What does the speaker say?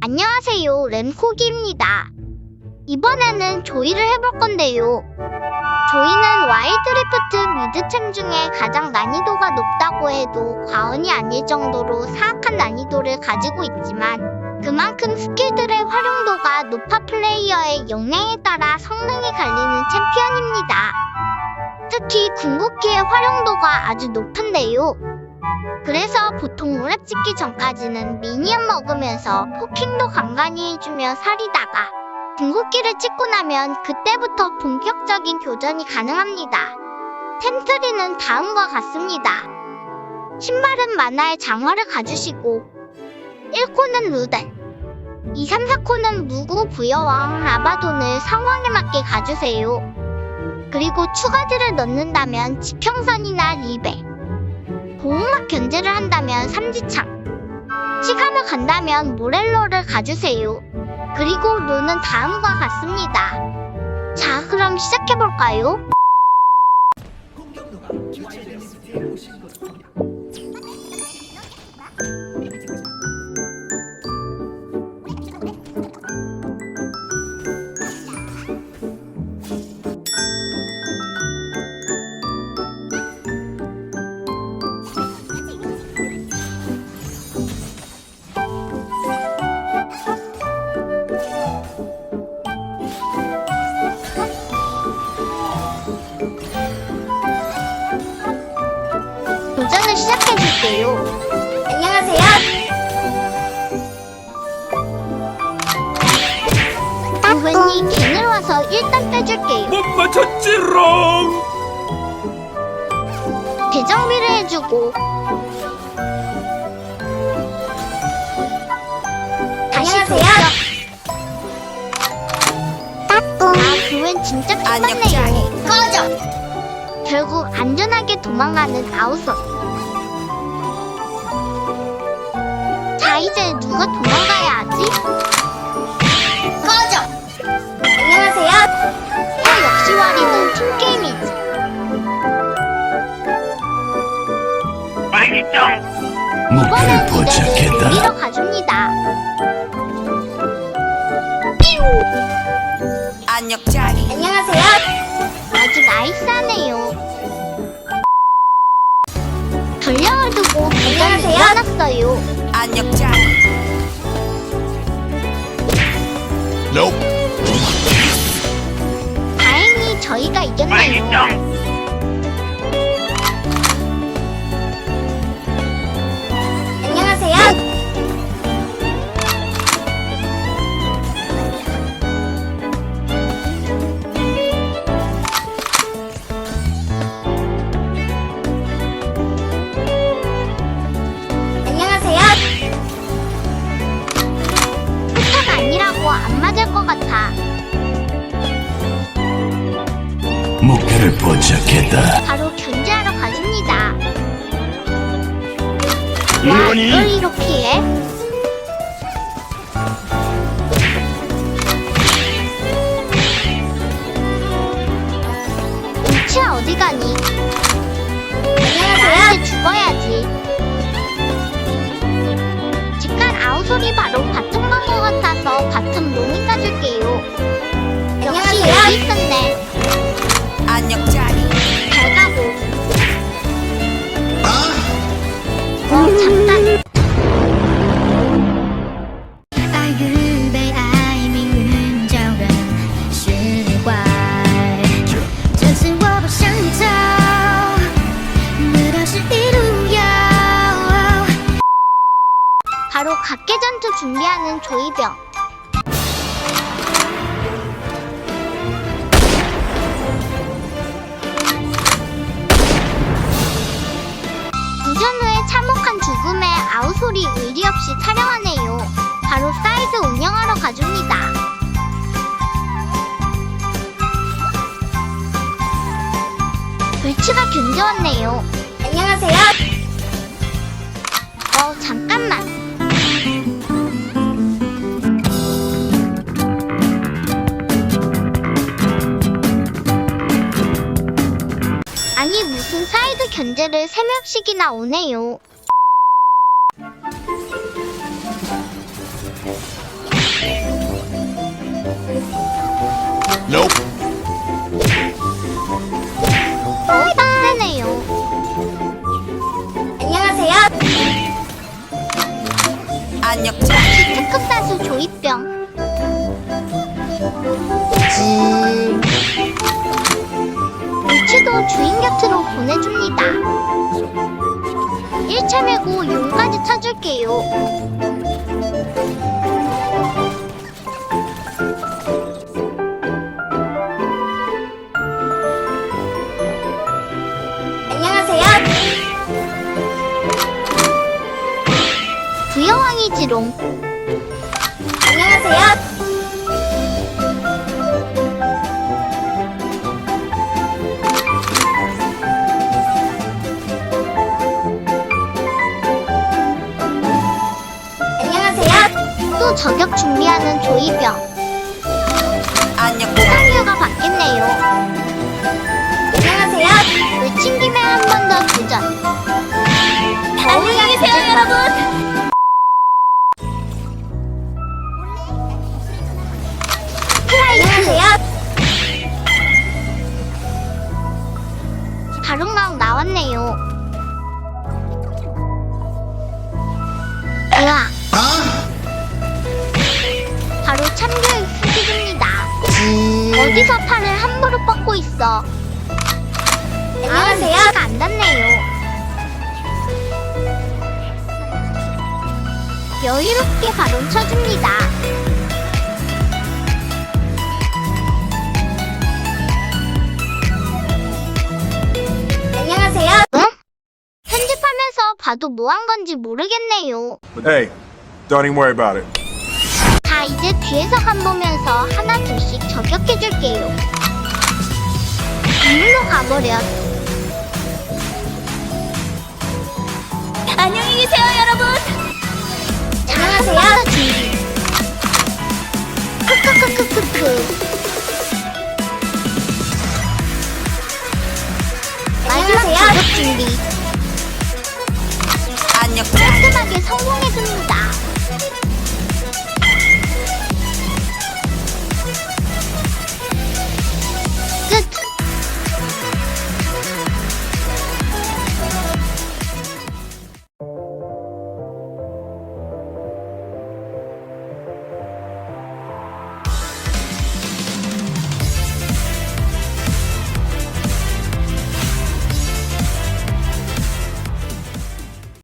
안녕하세요, 램코기입니다. 이번에는 조이를 해볼 건데요. 조이는 와일드리프트 미드챔 중에 가장 난이도가 높다고 해도 과언이 아닐 정도로 사악한 난이도를 가지고 있지만 그만큼 스킬들의 활용도가 높아 플레이어의 역량에 따라 성능이 갈리는 챔피언입니다. 특히 궁극기의 활용도가 아주 높은데요. 그래서 보통 오랩 찍기 전까지는 미니언 먹으면서 포킹도 간간히 해주며 살이다가 궁극기를 찍고 나면 그때부터 본격적인 교전이 가능합니다. 템트리는 다음과 같습니다. 신발은 만화의 장화를 가주시고 1코는 루덴 2, 3, 4코는 무구 부여왕 라바돈을 상황에 맞게 가주세요. 그리고 추가들을 넣는다면 지평선이나 리베 보호막 견제를 한다면 삼지창 시간을 간다면 모렐로를 가주세요. 그리고 룰은 다음과 같습니다. 자, 그럼 시작해볼까요? 일단 빼줄게요. 못 맞췄지롱 대정비를 해주고 다시 안녕하세요. 아, 그웬 진짜 끝났네요. 꺼져. 결국 안전하게 도망가는 아우서. 자, 이제 누가 도망가야 하지? 아, 역시 와리는 팀게임이지. 목표를 이번엔 이대를 포착했다. 밀어 가줍니다. 안녕자기. 안녕하세요. 아주 나이스하네요. 전령을 두고 안녕하세요. 안녕자기. 다 이 목표를 포착했다. 바로 견제하러 가줍니다. 와, 이러니? 이걸 이렇게 해? 우치야 어디 가니? 나한테 죽어야지. 직간 아우솔이 바로 것 같아서 바텀 로밍 가줄게요. 역시. 여기 있었네. 저녁자리. 잘 가고. 어 잠깐. 바로 각계전투 준비하는 조이병. 참혹한 죽음에 아우솔이 의리 없이 촬영하네요. 바로 사이드 운영하러 가줍니다. 불치가 견뎌왔네요. 안녕하세요. 어, 잠깐만. 견제를 3명씩이나 오네요. 거의 빡세네요. 안녕하세요. 안녕자기. 특급 사수 조이병. 물 치도 주인 곁으로 보내줍니다. 1차 메고 용까지 쳐줄게요. 안녕하세요. 부여왕이지롱. 안녕하세요. 또 저격 준비하는 조이병. 안녕. 상류가 받겠네요. 안녕하세요. 외친 김에 한 번 더 도전. 어디서 팔을 함부로 뻗고 있어. 안녕하세요. 아, 안 닿네요. 여유롭게 바로 쳐줍니다. 안녕하세요. 응? 편집하면서 봐도 뭐 한 건지 모르겠네요. Hey, don't even worry about it. 이제 뒤에서 간 보면서 하나 둘씩 저격해줄게요. 이리로 가버려. 안녕히 계세요, 여러분. 잘하세요. 준비 크크크크크크. 마지막 저격 준비.